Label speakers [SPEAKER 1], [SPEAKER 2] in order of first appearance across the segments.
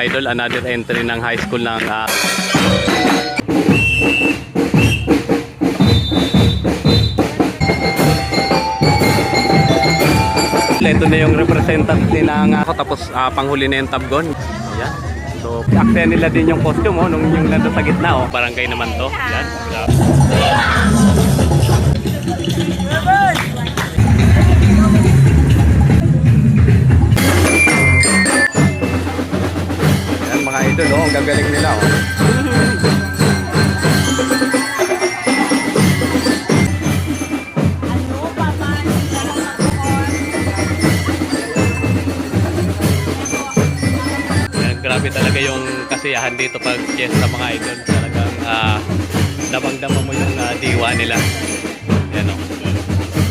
[SPEAKER 1] idol, another entry ng high school ng ah, Ito na yung representative ng ako tapos ah, panghuli na yung tabgon. Ayan. So, aksa nila din yung costume oh, nung yung nandun sa gitna oh. Barangay naman to. Ayan. Grabe. Ang gagaling nila oh. Ayan, grabe talaga yung kasiyahan dito pag fiesta mga idol. Talagang ah, damang-dama mo yung ah, diwa nila. Yan o.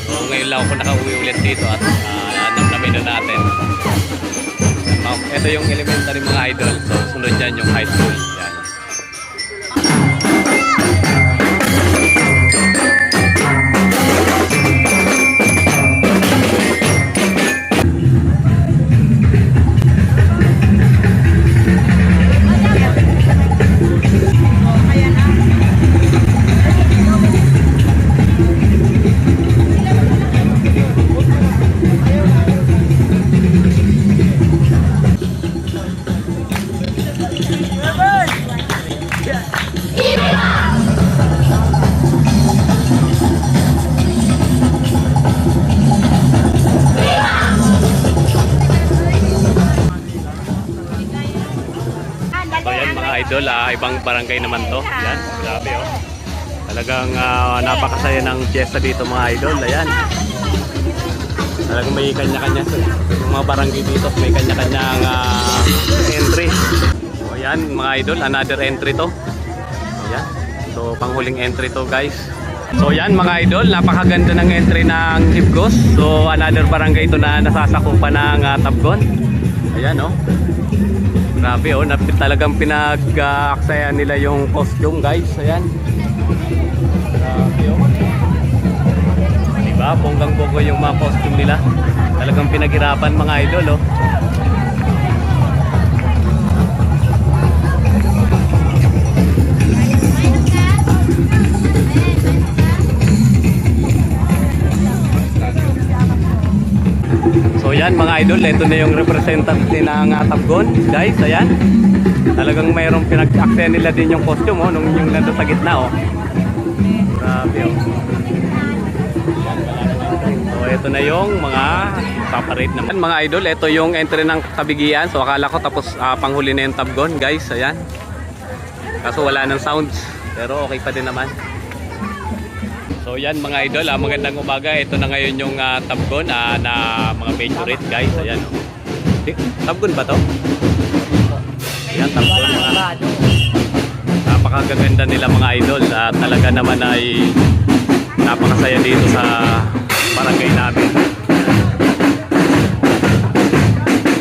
[SPEAKER 1] So ngayon lang ako nakauwi ulit dito at uh, namnamin na natin. Um, ito yung elementary mga idol. So sunod dyan yung high school. Idol, ah, ibang barangay naman to. Yan, grabe oh. Talagang ah, napakasaya ng fiesta dito mga idol. Ayan. Talagang may kanya-kanya. Mga barangay dito may kanya-kanyang. So yan mga idol, another entry to. Ayan. So panghuling entry to guys. So yan mga idol, napakaganda ng entry ng Hipgos. So another barangay ito na nasasakupan ng ah, Tabgon. Ayan oh. Grabe oh, napit talagang pinag-aksaya nila yung costume guys. Ayan. Grabe oh. Diba? Bonggang-bonggo yung mga costume nila. Talagang pinaghirapan mga idol oh. So yan mga idol, ito na yung representative ng uh. Guys, ayan. Talagang mayroong pinag-aksaya nila din yung costume oh, nung yung nandun sa gitna oh. Grabe oh. So ito na yung mga paparade naman. Mga idol, ito yung entry ng kabigian. So akala ko tapos ah, panghuli na yung Tabgon. Guys, ayan. Kaso wala ng sounds. Pero okay pa din naman. So yan mga idol, ah, magandang umaga. Ito na ngayon yung ah, Tabgon ah, na mga majorate guys. Ayan. Oh. Di- Tabgon ba to? Ayan, Tabgon. Mga, napakaganda nila mga idol. Ah, talaga naman ay napakasaya dito sa barangay namin.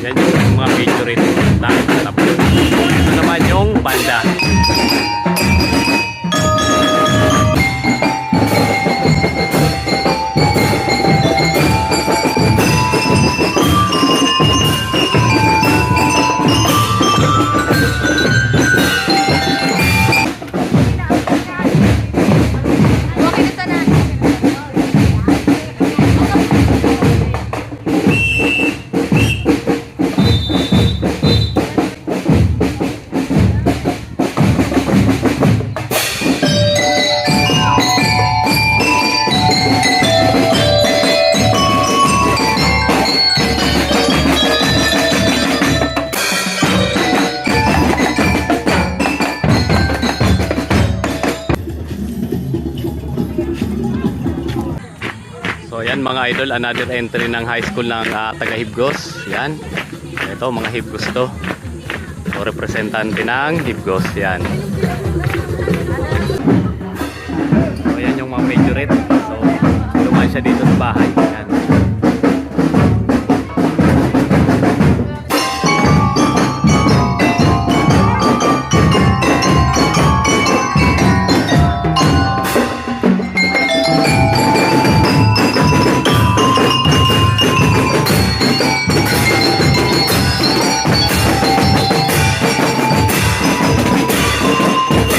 [SPEAKER 1] Yan yung mga majorate na Tabgon. Ito naman yung banda. Yan mga idol, another entry ng high school ng ah, taga Hibgos. Yan. Ito mga Hibgos to. So representante ng Hibgos. Yan.